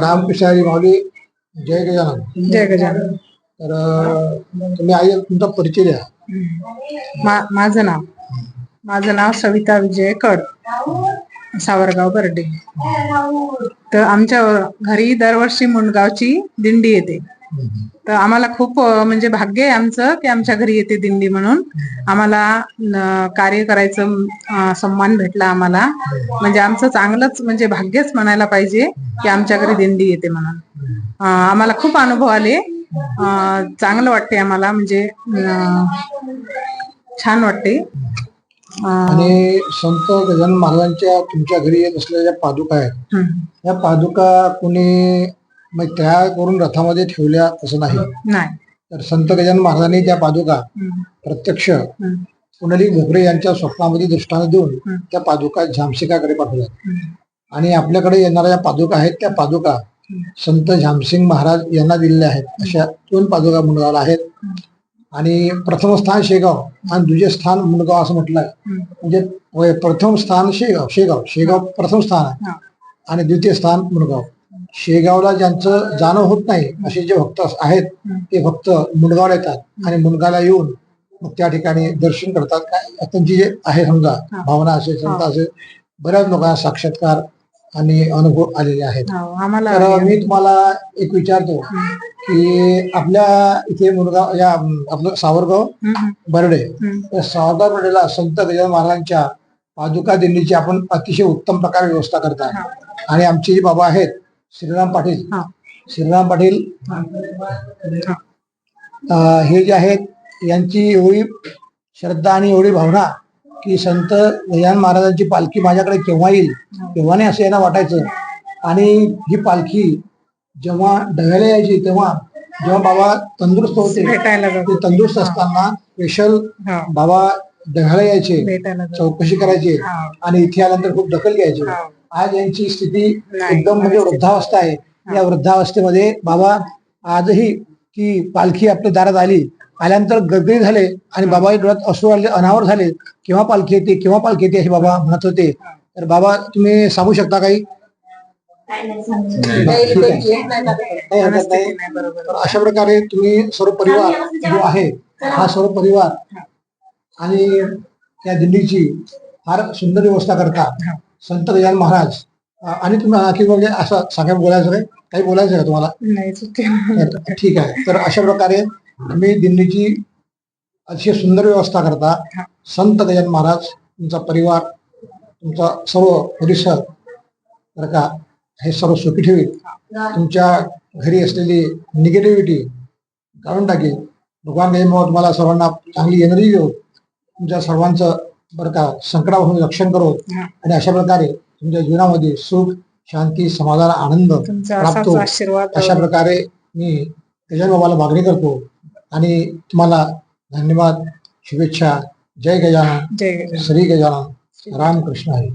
रामकृष्णारी माऊली जय गजानन. जय गजानन. तर तुम्ही आई तुमचा परिचय द्या. माझं नाव. माझं नाव सविता विजय कड सावरगाव बर्डे. तर आमच्या घरी दरवर्षी मुंडगावची दिंडी येते. तर आम्हाला खूप म्हणजे भाग्य आहे आमचं की आमच्या घरी येते दिंडी म्हणून. आम्हाला कार्य करायचं अं, सन्मान भेटला आम्हाला. म्हणजे आमचं चांगलंच म्हणजे भाग्यच म्हणायला पाहिजे की आमच्या घरी दिंडी येते म्हणून. आम्हाला खूप अनुभव आले. चांगलं वाटते आम्हाला म्हणजे छान वाटते. आणि संत गजानन महाराजांच्या तुमच्या घरी येत असलेल्या पादुका आहेत. या पादुका कुणी मग तयार करून रथामध्ये ठेवल्या असं नाही नाही तर संत गजानन महाराजांनी त्या पादुका. प्रत्यक्ष. पुंडलिक भोकरे यांच्या स्वप्नामध्ये दृष्टांत देऊन. त्या पादुका झामसिकाकडे पाठवल्या. आणि आपल्याकडे येणाऱ्या ज्या पादुका आहेत त्या पादुका संत झामसिंग महाराज यांना दिलेल्या आहेत अशा दोन पादुका मुंडगावला आहेत आणि प्रथम स्थान शेगाव आणि दुसरे स्थान मुंडगाव असं म्हटलं आहे. म्हणजे प्रथम स्थान शेगाव शेगाव शेगाव प्रथम स्थान आहे. आणि द्वितीय स्थान मुंडगाव शेगावला ज्यांचं जाणं होत नाही असे जे भक्त आहेत. ते भक्त मुंडगावला येतात आणि मुंडगावला येऊन मग त्या ठिकाणी दर्शन करतात काय त्यांची जे आहे समजा. भावना असेल संत असेल बऱ्याच लोकांना साक्षात्कार आणि अनुभव आलेले आहेत हो, तर मी तुम्हाला एक विचारतो की आपल्या इथे मुलगाव या आपलं सावरगाव. बर्डे. या सावरगाव बर्डेला संत गजानन महाराजांच्या पादुका दिंडीची आपण अतिशय उत्तम प्रकारे व्यवस्था करता हा. आणि आमचे जे बाबा आहेत श्रीराम पाटील हा. श्रीराम पाटील हा. अं, हे जे आहेत यांची एवढी श्रद्धा आणि एवढी भावना की संत गजानन महाराजांची पालखी माझ्याकडे केव्हा येईल केव्हा नाही असं यांना वाटायचं आणि ही पालखी जेव्हा डव्याला यायची तेव्हा जेव्हा बाबा तंदुरुस्त होते भेटायला जातो ते तंदुरुस्त असताना स्पेशल हो, बाबा डव्याला यायचे भेटायला चौकशी करायची हो, आणि इथे आल्यानंतर खूप दखल घ्यायची. हो. आज यांची स्थिती नाही, एकदम म्हणजे वृद्धावस्था आहे. या वृद्धावस्थेमध्ये बाबा आजही ती पालखी आपल्या दारात आली आल्यानंतर गगरी झाले आणि बाबा डोळ्यात अश्रू आले अनावर झाले. केव्हा पालखी येते केव्हा पालखी येते असे बाबा म्हणत होते. तर बाबा तुम्ही सांगू शकता काही? ठीक आहे. काही हरकत नाही. नाही बरोबर. तर अशा प्रकारे तुम्ही सर्व परिवार जो आहे हा सर्व परिवार आणि त्या दिल्लीची फार सुंदर व्यवस्था करता संत गजानन महाराज. आणि तुम्ही आणखी असं सांगायला बोलायचं काय काही बोलायचं का तुम्हाला? तर ठीक आहे. तर अशा प्रकारे तुम्ही दिल्लीची अतिशय सुंदर व्यवस्था करता. संत गजानन महाराज तुमचा परिवार तुमचा सर्व परिसर बरं का हे सर्व सुखी ठेवील. तुमच्या घरी असलेली निगेटिव्हिटी काढून टाकेल. भगवान तुम्हाला सर्वांना चांगली एनर्जी देऊ तुमच्या सर्वांचं बरं का संकटापासून रक्षण करो. आणि अशा प्रकारे तुमच्या जीवनामध्ये सुख शांती समाधान आनंद प्राप्त हो. अशा प्रकारे मी गजानन बाबाला मागणी करतो आणि तुम्हाला धन्यवाद शुभेच्छा जय गजानन जय गजानन. श्री गजानन रामकृष्ण हरी